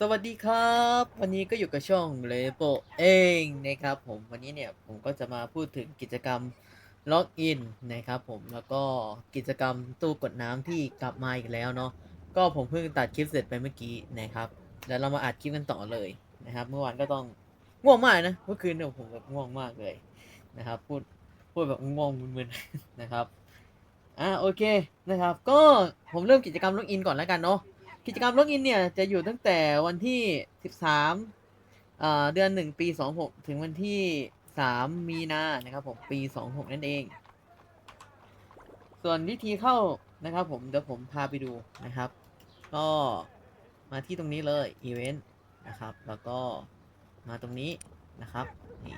สวัสดีครับ วันนี้ก็อยู่กับช่องเลโปเองนะครับผมวันนี้เนี่ยผมก็จะมาพูดถึงกิจกรรมล็อกอินนะครับผมแล้วก็กิจกรรมตู้กดน้ำที่กลับมาอีกแล้วเนาะก็ผมเพิ่งตัดคลิปเสร็จไปเมื่อกี้นะครับแล้วเรามาอัดคลิปกันต่อเลยนะครับ เมื่อวานก็ต้องง่วงมากนะเมื่อคืนเนี่ยผมแบบง่วงมากเลยนะครับ พูดพูดแบบง่วงมึนๆนะครับอ่าโอเคนะครับ ก็ผมเริ่มกิจกรรมล็อกอินก่อนแล้วกันเนาะ กิจกรรมล็อกอินเนี่ยจะอยู่ตั้งแต่วันที่ 13อ่าเดือน 1 ปี 26 ถึงวันที่ 3 มีนานะครับผมปี 26 นั่นเอง ส่วนวิธีเข้านะครับผมเดี๋ยวผมพาไปดูนะครับ ก็มาที่ตรงนี้เลยอีเวนต์นะครับ แล้วก็มาตรงนี้นะครับนี่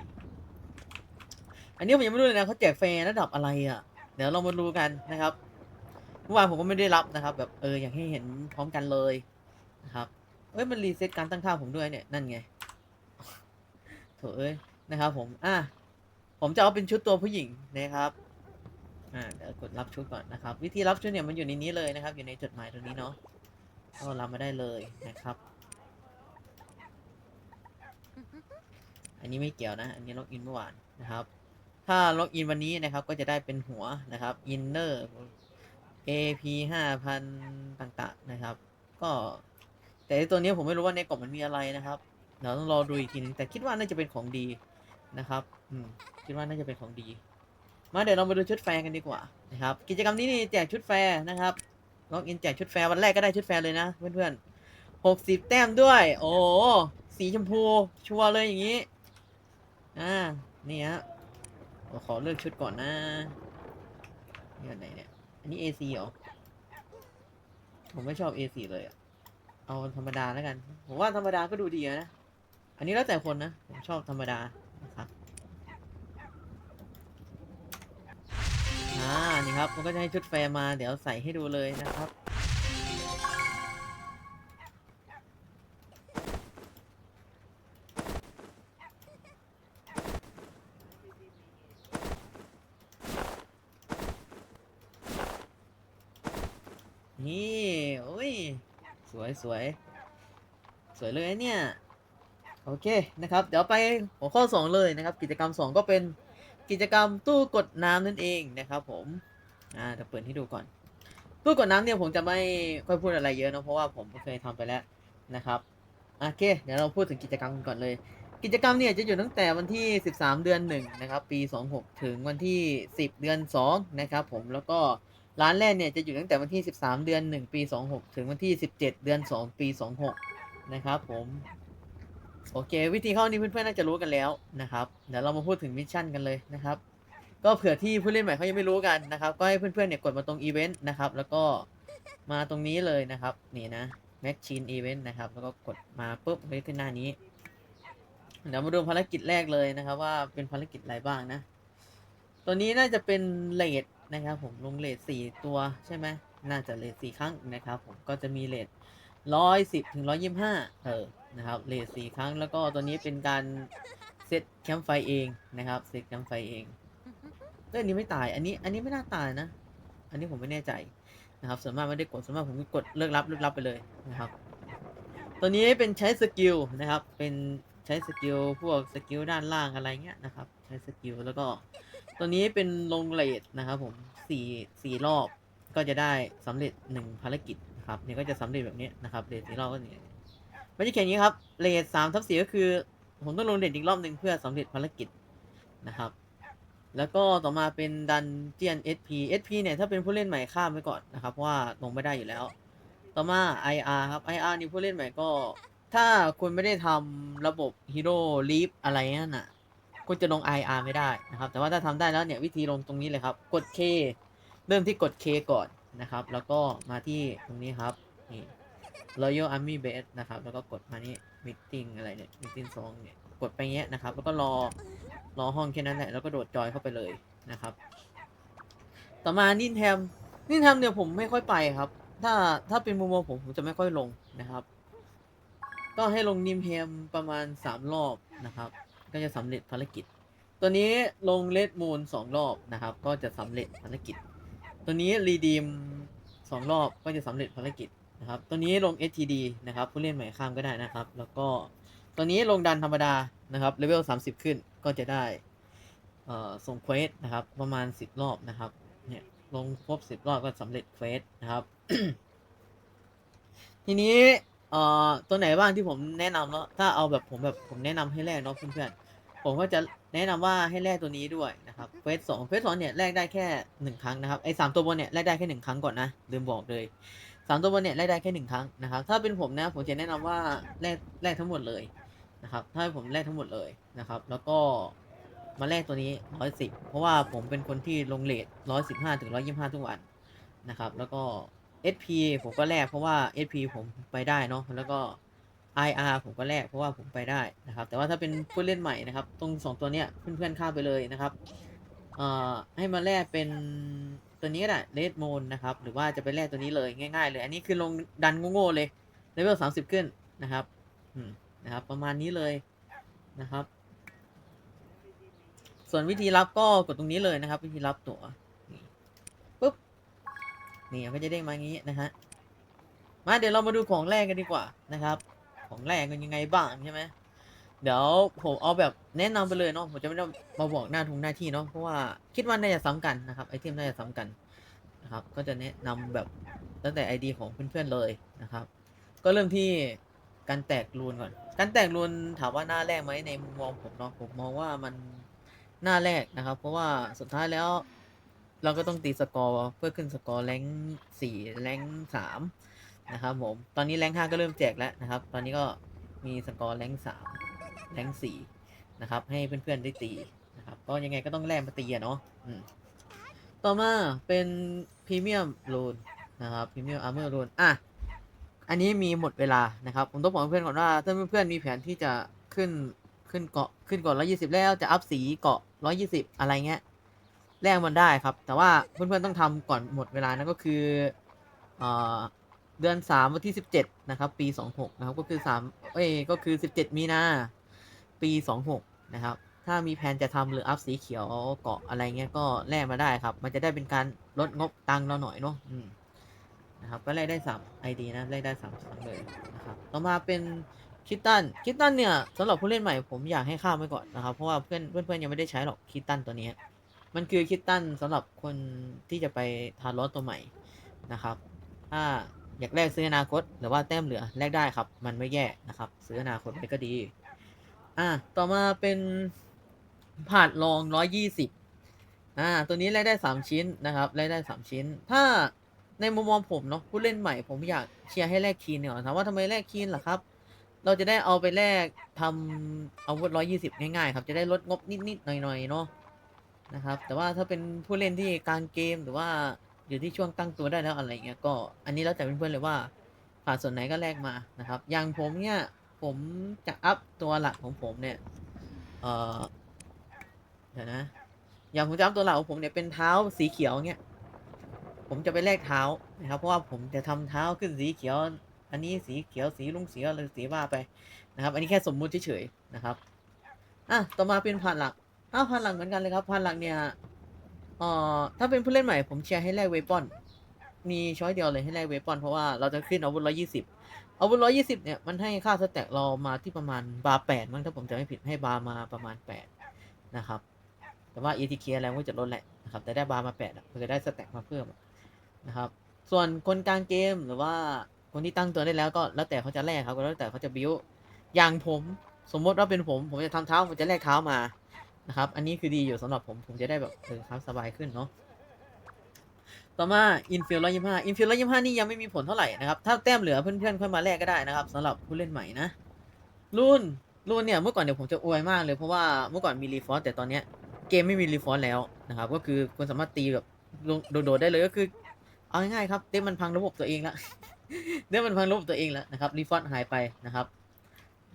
อันนี้ผมยังไม่รู้เลยนะเขาแจกแฟร์ระดับอะไรอะ เดี๋ยวเรามาดูกันนะครับ เมื่อวานผมก็ไม่ได้รับนะครับ แบบเอออยากให้เห็นพร้อมกันเลยนะครับเอ้ยมันรีเซ็ตการตั้งค่าผมด้วยเนี่ยนั่นไงโถเอ้ยนะครับ ผมอะผมจะเอาเป็นชุดตัวผู้หญิงนะครับอ่าเดี๋ยวกดรับชุดก่อนนะครับ วิธีรับชุดเนี่ยมันอยู่ในนี้เลยนะครับ อยู่ในจดหมายตรงนี้เนาะก็รับมาได้เลยนะครับ อันนี้ไม่เกี่ยวนะ อันนี้ล็อกอินเมื่อวานนะครับ ถ้าล็อกอินวันนี้นะครับก็จะได้เป็นหัวนะครับอินเนอร์ AP ห้าพันต่างๆนะครับ ก็ แต่ตัวนี้ผมไม่รู้ว่าในกล่องมันมีอะไรนะครับเดี๋ยวต้องรอดูอีกทีนึงแต่คิดว่าน่าจะเป็นของดีนะครับอืมคิดว่าน่าจะเป็นของดี มาเดี๋ยวเรามาดูชุดแฟร์กันดีกว่านะครับ กิจกรรมนี้นี่แจกชุดแฟร์นะครับล็อกอินแจกชุดแฟร์วันแรกก็ได้ชุดแฟร์เลยนะเพื่อนๆหกสิบแต้มด้วย โอ้สีชมพูชัวร์เลยอย่างนี้อ่านี่ฮะขอเลือกชุดก่อนนะนี่อันไหนเนี่ย อันนี้ AC เหรอ ผมไม่ชอบ AC เลยอะเอาธรรมดาแล้วกัน ผมว่าธรรมดาก็ดูดีนะ อันนี้แล้วแต่คนนะ ผมชอบธรรมดานะครับอ่า นี่ครับ มันก็จะให้ชุดแฟร์มา เดี๋ยวใส่ให้ดูเลยนะครับ นี่โอ้ย สวยสวย สวยเลยเนี่ย โอเคนะครับ เดี๋ยวไปหัวข้อ 2 เลยนะครับ กิจกรรม 2 ก็เป็นกิจกรรมตู้กดน้ำนั่นเองนะครับ ผม อ่าเดี๋ยวเปิดให้ดูก่อน ตู้กดน้ำเนี่ยผมจะไม่ค่อยพูดอะไรเยอะนะเพราะว่าผมเคยทำไปแล้วนะครับ โอเค เดี๋ยวเราพูดถึงกิจกรรมกันก่อนเลย กิจกรรมเนี่ยจะอยู่ตั้งแต่วันที่ 13 เดือน1นะครับ ปี 26 ถึงวันที่ 10 เดือน2นะครับ ผมแล้วก็ ร้านแรกเนี่ยจะอยู่ตั้งแต่วันที่ 13 เดือน 1 ปี 26 ถึงวันที่ 17 เดือน 2 ปี 26 นะครับผม โอเค วิธีเข้านี้เพื่อนๆน่าจะรู้กันแล้วนะครับ เดี๋ยวเรามาพูดถึงมิชชั่นกันเลยนะครับ ก็เผื่อที่ผู้เล่นใหม่เขายังไม่รู้กันนะครับ ก็ให้เพื่อนๆเนี่ยกดมาตรงอีเวนต์นะครับ แล้วก็มาตรงนี้เลยนะครับ นี่นะ Machine Event นะครับ แล้วก็กดมาปุ๊บไปขึ้นหน้านี้ เดี๋ยวมาดูภารกิจแรกเลยนะครับ ว่าเป็นภารกิจอะไรบ้างนะ ตัวนี้น่าจะเป็นเลดนะครับผมลงเลดสี่ตัวใช่ไหมน่าจะเลดสี่ครั้งนะครับผมก็จะมีเลดร้อยสิบถึงร้อยยี่ห้าเออนะครับเลดสี่ครั้งแล้วก็ตัวนี้เป็นการเซตแคมป์ไฟเองนะครับเซตแคมป์ไฟเองเรื่องนี้ไม่ตายอันนี้อันนี้ไม่น่าตายนะ อันนี้ผมไม่แน่ใจนะครับส่วนมากไม่ได้กดส่วนมากผมกดเลิกรับเลิกรับไปเลยนะครับ ตัวนี้เป็นใช้สกิลนะครับเป็นใช้สกิลพวกสกิลด้านล่างอะไรเงี้ยนะครับ ใช้สกิลแล้วก็ ตัวนี้เป็นลงเลทนะครับผมสี่สี่รอบก็จะได้สำเร็จหนึ่งภารกิจนะครับเนี่ยก็จะสำเร็จแบบนี้นะครับเลทสี่รอบก็เนี่ยไม่ใช่แค่นี้ครับเลทสามทับสี่ก็คือ ผมต้องลงเลทอีกรอบหนึ่งเพื่อสำเร็จภารกิจนะครับ แล้วก็ต่อมาเป็นดันเจียน SP SP เนี่ยถ้าเป็นผู้เล่นใหม่ข้ามไปก่อนนะครับเพราะว่าลงไม่ได้อยู่แล้ว ต่อมา IR ครับ IR นี่ผู้เล่นใหม่ก็ ถ้าคุณไม่ได้ทำระบบ Hero Leap อะไรนั่นน่ะ คุณจะลง IR ไม่ได้นะครับ แต่ว่าถ้าทำได้แล้วเนี่ยวิธีลงตรงนี้เลยครับ กด K เริ่มที่กด K ก่อนนะครับ แล้วก็มาที่ตรงนี้ครับนี่ Royal Army Base นะครับ แล้วก็กดมานี่ Meeting อะไรเนี่ย Meeting สองเนี่ยกดไปเงี้ยนะครับ แล้วก็รอรอห้องแค่นั้นแหละแล้วก็โดดจอยเข้าไปเลยนะครับ ต่อมานินแทมนินแทมเนี่ยผมไม่ค่อยไปครับ ถ้าถ้าเป็นมุมมองผมผมจะไม่ค่อยลงนะครับ ก็ให้ลงนิมแฮมประมาณสามรอบนะครับ ก็จะสำเร็จภารกิจ ตัวนี้ลงเลดมูนสองรอบนะครับ ก็จะสำเร็จภารกิจ ตัวนี้รีดีมสองรอบก็จะสำเร็จภารกิจนะครับ ตัวนี้ลง STD นะครับผู้เล่นใหม่ข้ามก็ได้นะครับ แล้วก็ตัวนี้ลงดันธรรมดานะครับเลเวล30 ขึ้นก็จะได้ส่งเควสนะครับ ประมาณ 10 รอบนะครับเนี่ยลงครบ 10 รอบก็สำเร็จเควสนะครับ ทีนี้ เอ่อตัวไหนบ้างที่ผมแนะนำเนาะถ้าเอาแบบผมแบบผมแนะนำให้แลกเนาะเพื่อนๆผมก็จะแนะนำว่าให้แลกตัวนี้ด้วยนะครับเฟสสองเฟสสองเนี่ยแลกได้แค่หนึ่งครั้งนะครับไอ้สามตัวบนเนี่ยแลกได้แค่หนึ่งครั้งก่อนนะลืมบอกเลยสามตัวบนเนี่ยแลกได้แค่หนึ่งครั้งนะครับถ้าเป็นผมนะผมจะแนะนำว่าแลกแลกทั้งหมดเลยนะครับถ้าให้ผมแลกทั้งหมดเลยนะครับ แล้วก็มาแลกตัวนี้ร้อยสิบเพราะว่าผมเป็นคนที่ลงเลทร้อยสิบห้าถึงร้อยยี่ห้าทุกวันนะครับแล้วก็ SP ผมก็แลกเพราะว่า SP ผมไปได้เนาะแล้วก็ IR ผมก็แลกเพราะว่าผมไปได้นะครับ แต่ว่าถ้าเป็นผู้เล่นใหม่นะครับ ตรงสองตัวเนี้ยเพื่อนๆข้ามไปเลยนะครับเอ่อให้มาแลกเป็นตัวนี้ก็ได้เลดโมนนะครับ หรือว่าจะไปแลกตัวนี้เลยง่ายๆเลย อันนี้คือลงดันโง่ๆเลยเลเวลสามสิบขึ้นนะครับนะครับ ประมาณนี้เลยนะครับ ส่วนวิธีรับก็กดตรงนี้เลยนะครับ วิธีรับตัว นี่ก็จะเด้งมาอย่างนี้นะฮะ มาเดี๋ยวเรามาดูของแรกกันดีกว่านะครับ ของแรกเป็นยังไงบ้างใช่ไหมเดี๋ยวผมเอาแบบแนะนำไปเลยเนาะผมจะไม่ได้มาบอกหน้าทุงหน้าที่เนาะเพราะว่าคิดว่าน่าจะซ้ำกันนะครับไอเทมน่าจะซ้ำกันนะครับ ก็จะแนะนำแบบตั้งแต่ไอดีของเพื่อนๆเลยนะครับ ก็เริ่มที่การแตกรูนก่อน การแตกรูนถามว่าหน้าแรกไหมในมุมมองผมเนาะผมมองว่ามันหน้าแรกนะครับ เพราะว่าสุดท้ายแล้ว เราก็ต้องตีสกอร์เพื่อขึ้นสกอร์แรงสี่แรงสามนะครับผม ตอนนี้แรงห้าก็เริ่มแจกแล้วนะครับ ตอนนี้ก็มีสกอร์แรงสามแรงสี่นะครับ ให้เพื่อนๆได้ตีนะครับ ก็ยังไงก็ต้องแลกมาตีอะเนาะต่อมาเป็นพรีเมียมโลนนะครับพรีเมียมอาร์เมอร์โลนอะ อันนี้มีหมดเวลานะครับ ผมต้องบอกเพื่อนก่อนว่าถ้าเพื่อนๆมีแผนที่จะขึ้นขึ้นเกาะขึ้นเกาะ120 แล้วจะอัพสีเกาะ 120 อะไรเงี้ย แลกมันได้ครับ แต่ว่าเพื่อนๆต้องทำก่อนหมดเวลานั่นก็คือเอ่อเดือนสามวันที่สิบเจ็ดนะครับ ปีสองหกนะครับก็คือสามเอ้ยก็คือสิบเจ็ดมีนาปีสองหกนะครับ ถ้ามีแผนจะทำหรืออัพสีเขียวเกาะอะไรเงี้ยก็แลกมาได้ครับ มันจะได้เป็นการลดงบตังค์เราหน่อยเนาะอืมนะครับก็แลกได้สามไอดีนะแลกได้สามครั้งเลยนะครับต่อมาเป็นคิตตันคิตตันเนี่ยสำหรับผู้เล่นใหม่ผมอยากให้ข้ามไว้ก่อนนะครับ เพราะว่าเพื่อนเพื่อนๆยังไม่ได้ใช้หรอกคิตตันตัวเนี้ย มันคือคิตตันสำหรับคนที่จะไปทารอสตัวใหม่นะครับ ถ้าอยากแลกซื้ออนาคต หรือว่าแต้มเหลือแลกได้ครับ มันไม่แย่นะครับ ซื้ออนาคตไปก็ดี อะต่อมาเป็นผ่านลองร้อยยี่สิบอ่า ตัวนี้แลกได้สามชิ้นนะครับแลกได้สามชิ้น ถ้าในมุมมองผมเนาะผู้เล่นใหม่ผมอยากเชียร์ให้แลกคีนเนี่ยถามว่าทำไมแลกคีนล่ะครับ เราจะได้เอาไปแลกทำอาวุธร้อยยี่สิบง่ายๆ ครับ จะได้ลดงบนิดๆหน่อยๆเนาะ นะครับ แต่ว่าถ้าเป็นผู้เล่นที่กลางเกมหรือว่าอยู่ที่ช่วงตั้งตัวได้แล้วอะไรเงี้ยก็อันนี้แล้วแต่เพื่อนๆเลยว่าผ่านส่วนไหนก็แลกมานะครับ อย่างผมเนี่ยผมจะอัพตัวหลักของผมเนี่ยเออเดี๋ยวนะอย่างผมจะอัพตัวหลักของผมเนี่ยเป็นเท้าสีเขียวเนี่ยผมจะไปแลกเท้านะครับเพราะว่าผมจะทำเท้าขึ้นสีเขียว อันนี้สีเขียวสีลุงสีอะไรสีว่าไปนะครับ อันนี้แค่สมมุติเฉยๆนะครับอะต่อมาเป็นผ่านหลัก อ้าวพันหลังเหมือนกันเลยครับพันหลังเนี่ยเอ่อถ้าเป็นผู้เล่นใหม่ผมเชียร์ให้แลกเวปอน มีช้อยเดียวเลยให้แลกเวปอน เพราะว่าเราจะขึ้นอาวุธร้อยี่สิบอาวุธร้อยี่สิบเนี่ยมันให้ค่าสแต็กเรามาที่ประมาณบาร์แปดมั้งถ้าผมจะไม่ผิดให้บาร์มาประมาณแปดนะครับ แต่ว่า ETK อะไรก็จะลดแหละนะครับแต่ได้บาร์มาแปดอะมันจะได้สแต็กมาเพิ่มนะครับ ส่วนคนกลางเกมหรือว่าคนที่ตั้งตัวได้แล้วก็แล้วแต่เขาจะแลกครับแล้วแต่เขาจะบิวอย่างผมสมมติว่าเป็นผม ผมจะทำเท้าผมจะแลกเท้ามา นะครับ อันนี้คือดีอยู่สำหรับผมผมจะได้แบบเออครับสบายขึ้นเนาะต่อมาอินฟิลร้อยยี่ห้าอินฟิลร้อยยี่ห้านี่ยังไม่มีผลเท่าไหร่นะครับ ถ้าแต้มเหลือเพื่อนๆค่อยมาแลกก็ได้นะครับสำหรับผู้เล่นใหม่นะรุ่นรุ่นเนี่ยเมื่อก่อนเดี๋ยวผมจะอวยมากเลยเพราะว่าเมื่อก่อนมีรีฟอร์แต่ตอนเนี้ยเกมไม่มีรีฟอร์แล้วนะครับ ก็คือคุณสามารถตีแบบโดดๆได้เลยก็คือ เอาง่ายๆครับเต้มันพังระบบตัวเองละเต้มันพังระบบตัวเองแล้วนะครับรีฟอร์หายไปนะครับ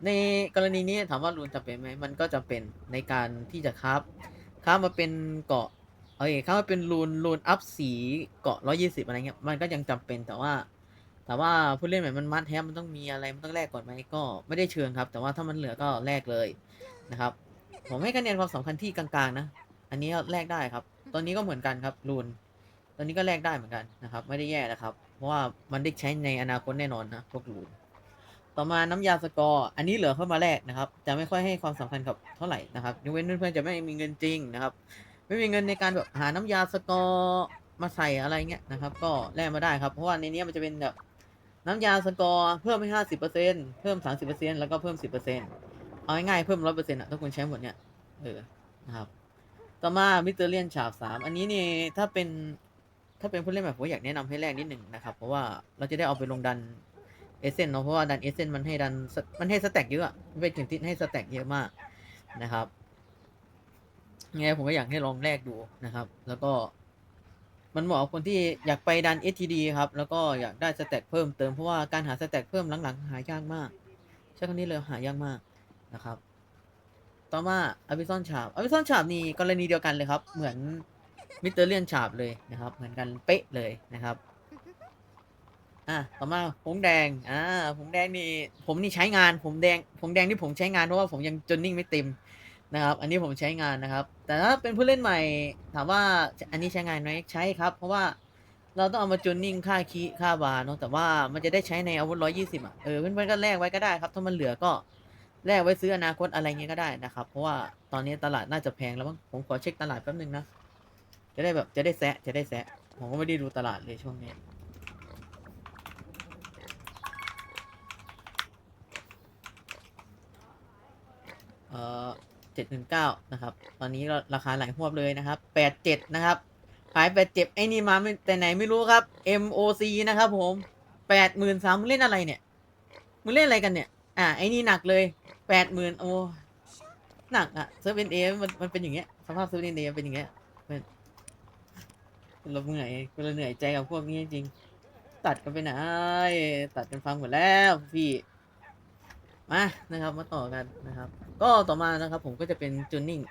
ในกรณีนี้ถามว่ารูนจำเป็นไหมมันก็จำเป็นในการที่จะครับครับมาเป็นเกาะเอ้ยครับมาเป็นรูนรูนอัพสีเกาะร้อยี่สิบอะไรเงี้ยมันก็ยังจำเป็นแต่ว่าแต่ว่าผู้เล่นใหม่มันมัดแฮมมันต้องมีอะไรมันต้องแลกก่อนไหมก็ไม่ได้เชิงครับ แต่ว่าถ้ามันเหลือก็แลกเลยนะครับ ผมให้คะแนนความสำคัญที่กลางๆนะ อันนี้แลกได้ครับ ตอนนี้ก็เหมือนกันครับรูน ตอนนี้ก็แลกได้เหมือนกันนะครับ ไม่ได้แย่นะครับ เพราะว่ามันได้ใช้ในอนาคตแน่นอนนะพวกรูน ต่อมาน้ำยาสกอร์ อันนี้เหลือเข้ามาแรกนะครับ จะไม่ค่อยให้ความสำคัญกับเท่าไหร่นะครับยกเว้นเพื่อนๆจะไม่มีเงินจริงนะครับ ไม่มีเงินในการแบบหาน้ำยาสกอร์มาใส่อะไรเงี้ยนะครับ ก็แลกมาได้ครับ เพราะว่าในนี้มันจะเป็นแบบน้ำยาสกอร์เพิ่มให้ห้าสิบเปอร์เซ็นเพิ่มสามสิบเปอร์เซ็นแล้วก็เพิ่มสิบเปอร์เซ็นเอาง่ายๆเพิ่มร้อยเปอร์เซ็นต์อะถ้าคุณใช้หมดเนี่ยเออนะครับ ต่อมามิเตอร์เลียนฉาบสามอันนี้นี่ถ้าเป็นถ้าเป็นผู้เล่นแบบผมอยากแนะนำให้แรกนิดหนึ่งนะครับ เพราะว่าเราจะได้เอาไปลงดัน เอเซนเนาะเพราะว่าดันเอเซนมันให้ดันมันให้สแต็กเยอะมันเป็นถึงที่ให้สแต็กเยอะมากนะครับยังไงผมก็อยากให้ลองแรกดูนะครับ แล้วก็ มันเหมาะกับคนที่อยากไปดัน STD ครับ แล้วก็อยากได้สแต็กเพิ่มเติมเพราะว่าการหาสแต็กเพิ่มหลังๆ หายากมากใช่คำนี้เลยหายากมากนะครับ ต่อมาอ b ิซอนฉาบอ b ิซอนฉาบนี่กรณีเดียวกันเลยครับ เหมือนมิเตอร์เลียนฉาบเลยนะครับ เหมือนกันเป๊ะเลยนะครับ อะต่อมาผงแดง อ่าผงแดงนี่ ผมนี่ใช้งานผมแดงผงแดงที่ผมใช้งานเพราะว่าผมยังจนนิ่งไม่เต็มนะครับ อันนี้ผมใช้งานนะครับ แต่ถ้าเป็นผู้เล่นใหม่ ถามว่าอันนี้ใช้งานไหมใช้ครับ เพราะว่าเราต้องเอามาจนนิ่งค่าคีค่าบาร์เนาะแต่ว่ามันจะได้ใช้ในอาวุธร้อยยี่สิบอะเออเพื่อนๆก็แลกไว้ก็ได้ครับถ้ามันเหลือก็แลกไว้ซื้ออนาคตอะไรเงี้ยก็ได้นะครับ เพราะว่าตอนนี้ตลาดน่าจะแพงแล้วมั้งผมขอเช็คตลาดแป๊บนึงนะจะได้แบบจะได้แซะจะได้แซะผมก็ไม่ได้ดูตลาดเลยช่วงนี้ เอ่อเจ็ดหนึ่งเก้านะครับ ตอนนี้ราคาหลายหวบเลยนะครับแปดเจ็ดนะครับขายแปดเจ็บไอ้นี่มาแต่ไหนไม่รู้ครับ MOC นะครับผมแปดหมื่นสามมึงเล่นอะไรเนี่ย มึงเล่นอะไรกันเนี่ย อ่าไอ้นี่หนักเลยแปดหมื่นโอ้หนักอะเซอร์เว่นเอมันมันเป็นอย่างเงี้ยสภาพเซอร์เว่นเอเป็นอย่างเงี้ยเป็นเราเหนื่อยเราเหนื่อยใจกับพวกนี้จริง ตัดกันไปไหนตัดกันฟังหมดแล้วพี่มานะครับมาต่อกันนะครับ ก็ต่อมานะครับผมก็จะเป็นจูนนิ่ง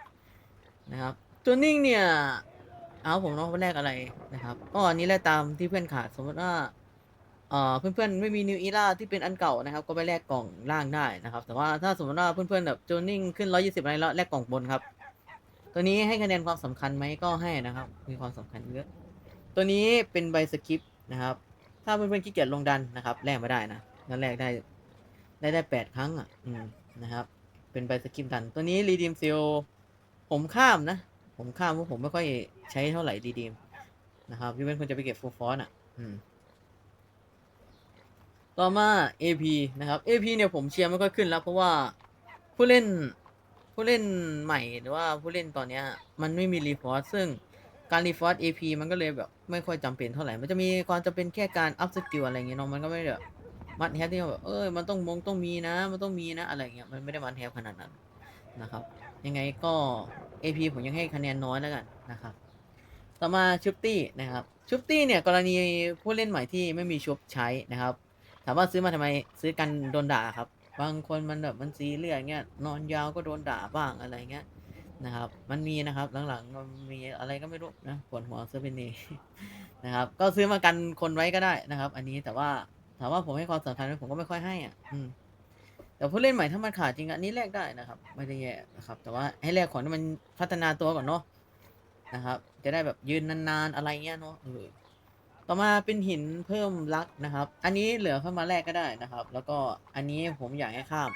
นะครับจูนนิ่งเนี่ยเอาผมน้องคนแรกอะไรนะครับ ก็อันนี้แลกตามที่เพื่อนขาดสมมติว่าเอ่อเพื่อนๆไม่มีนิวอีล่าที่เป็นอันเก่านะครับ ก็ไปแลกกล่องล่างได้นะครับ แต่ว่าถ้าสมมติว่าเพื่อนๆแบบจูนนิ่งขึ้น120อะไรแล้วแลกกล่องบนครับ ตัวนี้ให้คะแนนความสำคัญไหมก็ให้นะครับ มีความสำคัญเยอะตัวนี้เป็นใบสคริปต์นะครับ ถ้าเพื่อนๆขี้เกียจลงดันนะครับแลกไม่ได้นะแล้วแลกได้ได้ได้แปดครั้งอะอืมนะครับ เป็นใบสคริปต์ดัน ตัวนี้รีดีมซิลผมข้ามนะ ผมข้ามเพราะผมไม่ค่อยใช้เท่าไหร่รีดีมนะครับพี่เว้นควรจะไปเก็บฟูลฟอนอะต่อมา AP นะครับ AP เนี่ยผมเชียร์ไม่ค่อยขึ้นแล้ว เพราะว่าผู้เล่นผู้เล่นใหม่หรือว่าผู้เล่นตอนเนี้ย มันไม่มีรีฟอร์ซึ่งการรีฟอร์ AP มันก็เลยแบบ ไม่ค่อยจำเป็นเท่าไหร่ มันจะมีความจำเป็นแค่การอัพสกิลอะไรเงี้ยเนาะมันก็ไม่ได้แบบ มัดแฮปที่แบบเออมันต้องมงต้องมีนะ มันต้องมีนะ อะไรเงี้ยมันไม่ได้มัดแฮปขนาดนั้นนะครับ ยังไงก็ AP ผมยังให้คะแนนน้อยแล้วกันนะครับ ต่อมาชุบตี้นะครับชุบตี้เนี่ยกรณีผู้เล่นใหม่ที่ไม่มีชุบใช้นะครับ ถามว่าซื้อมาทำไมซื้อกันโดนด่าครับ บางคนมันแบบมันซีเรียสเงี้ยนอนยาวก็โดนด่าบ้างอะไรเงี้ยนะครับ มันมีนะครับหลังๆมันมีอะไรก็ไม่รู้นะปวดหัวซื้อเป็นนีนะครับ ก็ซื้อมากันคนไว้ก็ได้นะครับ อันนี้แต่ว่า ถามว่าผมให้ความสำคัญไหมผมก็ไม่ค่อยให้อะอืมแต่ผู้เล่นใหม่ถ้ามันขาดจริงอันนี้แลกได้นะครับ ไม่ได้แย่นะครับ แต่ว่าให้แลกของที่มันพัฒนาตัวก่อนเนาะนะครับ จะได้แบบยืนนานๆอะไรเงี้ยเนาะเออต่อมาเป็นหินเพิ่มลักนะครับ อันนี้เหลือเข้ามาแลกก็ได้นะครับ แล้วก็อันนี้ผมอยากให้ข้าม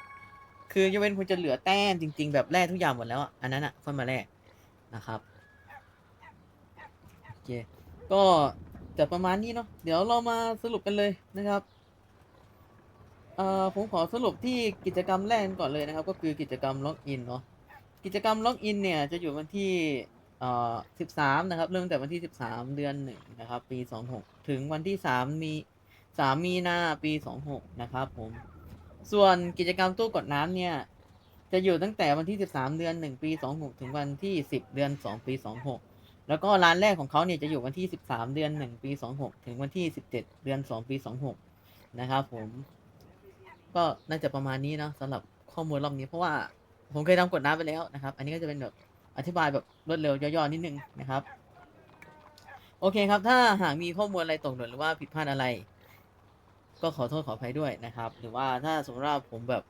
คือยกเว้นคุณจะเหลือแต้มจริง ๆ แบบแลกทุกอย่างหมดแล้วอะอันนั้นอะค่อยมาแลกนะครับโอเคก็จะประมาณนี้เนาะเดี๋ยวเรามาสรุปกันเลยนะครับ เอ่อผมขอสรุปที่กิจกรรมแรกก่อนเลยนะครับ ก็คือกิจกรรมล็อกอินเนาะกิจกรรมล็อกอินเนี่ยจะอยู่วันที่เอ่อ13 นะครับ เริ่มแต่วันที่ 13 เดือนหนึ่งนะครับ ปี 26 ถึงวันที่ 3 มี 3 มีนาปี 26 นะครับผม ส่วนกิจกรรมตู้กดน้ำเนี่ย จะอยู่ตั้งแต่วันที่ 13 เดือน 1 ปี 26 ถึงวันที่ 10 เดือน 2 ปี 26 แล้วก็ร้านแรกของเขาเนี่ยจะอยู่วันที่ 13 เดือน 1 ปี 26 ถึงวันที่ 17 เดือน 2 ปี 26 นะครับผม ก็น่าจะประมาณนี้เนาะสำหรับข้อมูลรอบนี้เพราะว่าผมเคยทำกดน้ำไปแล้วนะครับ อันนี้ก็จะเป็นแบบอธิบายแบบรวดเร็วย่อๆนิดนึงนะครับ โอเคครับ ถ้าหากมีข้อมูลอะไรตกหล่นหรือว่าผิดพลาดอะไร ก็ขอโทษขออภัยด้วยนะครับ หรือว่าถ้าสมมติว่าผมแบบ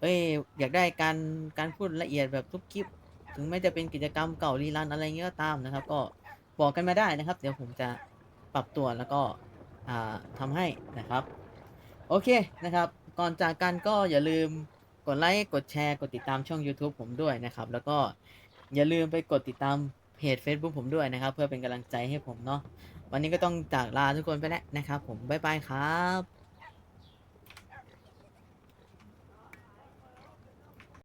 เอ้ยอยากได้การการพูดละเอียดแบบทุกคลิป ถึงแม้จะเป็นกิจกรรมเก่ารีรันอะไรเงี้ยก็ตามนะครับ ก็บอกกันมาได้นะครับ เดี๋ยวผมจะปรับตัวแล้วก็อ่าทำให้นะครับ โอเคนะครับ ก่อนจากกันก็อย่าลืมกดไลค์ กดแชร์ กดติดตามช่อง YouTube ผมด้วยนะครับ แล้วก็อย่าลืมไปกดติดตามเพจ Facebook ผมด้วยนะครับ เพื่อเป็นกำลังใจให้ผมเนาะวันนี้ก็ต้องจากลาทุกคนไปแล้วนะครับ ผมบ๊ายบายครับ